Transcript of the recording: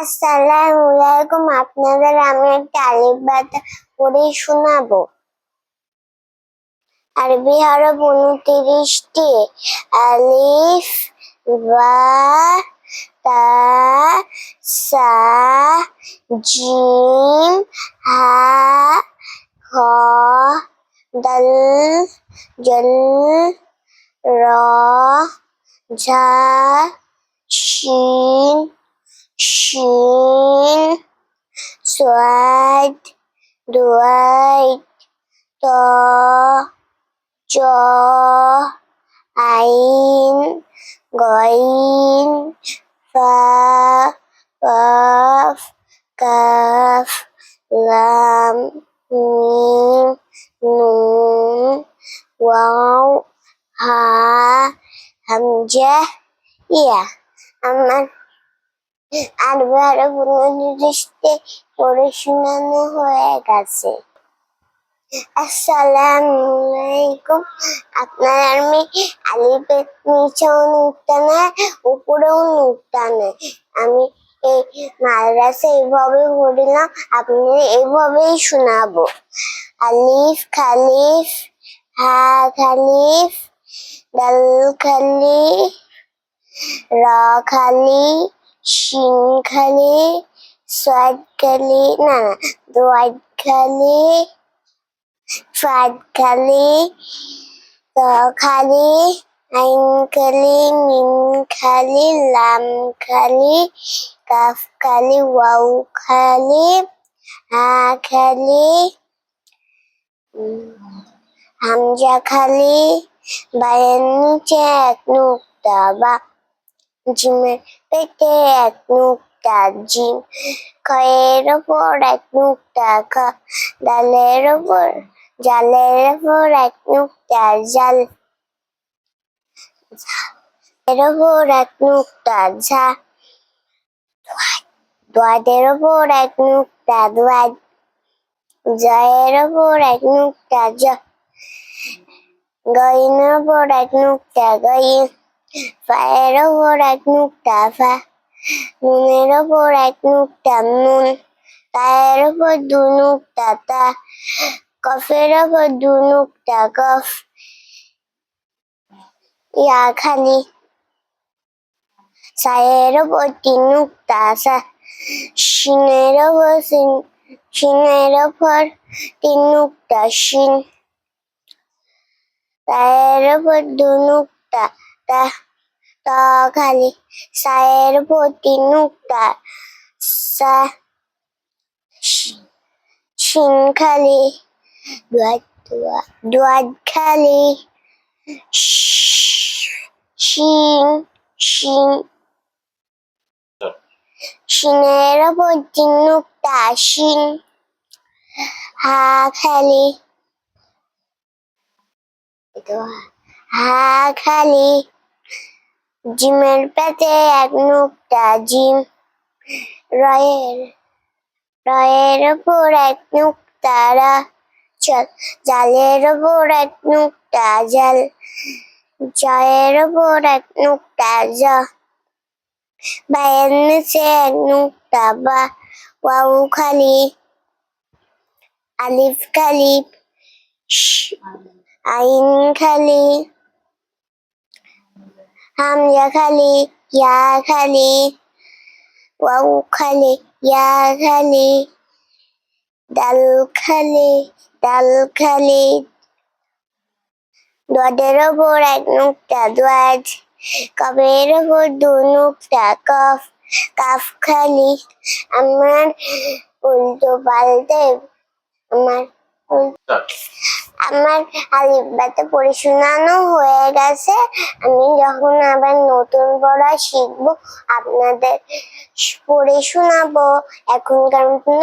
আসসালামু আলাইকুম। আপনাদের আমি একটা আলিফ বাতা পড়ে শোনাবো। আরবি হরফ উনত্রিশটি আলিফ, বা, তা, সা, জিম, হা খ দল, জল, র, ঝা শিন শিন সোয়াদ দুয়াইট ত চ আইন গইন ফা কফ কাফ লাম মিম নুন ওয়াও হা হামজা ইয়া আমার আর বারো উনত্রিশটি পড়ে শোনানো হয়ে গেছে। আসসালামু আলাইকুম। আপনার আমি আমি এই মাদ্রাসা এইভাবে পড়িলাম, আপনি এইভাবেই শোনাবো। আলিফ, খালিফ, হা, খালিফ, দাল খালি রা খালি শিন খালি সোয়াদ খালি না না দোয়াদ খালি ফাদ খালি ত খালি আইন খালি মিম খালি লাম খালি কাফ খালি ওয়াও হা খালি হামজা খালি বায়ের নিচে এক নুক্তা বা জিমের পেটে এক নুক্তা জিম, খয়ের ওপর এক নুক্তা খ ডালের ওপর, জালের ওপর এক নুক্তা জাল, এর ওপর এক নুক্তা ঝা, দোয়াদের ওপর এক নুক্তা দোয়াদ, জয়ের ওপর এক নুক্তা জ গইনের ওপর এক নুক্তা গইন ফায়ের ওপর এক নুক্তা ফা নুনের ওপর এক নুক্তা নুন তায়ের ওপর দু নুক্তা তা, কফের ওপর দু নুক্তা কফ, ইয়া খালি সায়ের ওপর তিন নুক্তা সা শিনের ওপর শিনের ওপর তিন নুক্তা শিন তায়ের ওপর দু ত খালি সায়ের তিন নুক্তা সা শি- শিন খালি দুয়াদ দুয়া- দুয়াদ খালি শ- শিনের ওপর তিন নুক্তা শিন হা খালি হা খালি জিমের পেতে এক নুক্তা জিম, রয়ের রয়ের ওপর এক নুক্তা রা চল, জালের ওপর এক নুক্তা জাল, জয়ের ওপর এক নুক্তা জ, বায়ের নিচে এক নুক্তা বা ওয়াউ খালি, আলিফ খালি আইন খালি। হামজা খালি ইয়া খালি ওয়াউ খালি ইয়া খালি ডাল খালি ডাল খালি দোয়াদের ওপর এক নুক্তা দোয়াজ কবের ওপর দু নুক্তা কফ কাফ খালি আমার উল্টো পাল্টে আমার আমার আলিফবাতে পড়ে শোনানো হয়ে গেছে। আমি যখন আবার নতুন পড়া শিখব, আপনাদের পড়ে শোনাবো। এখনকার মতন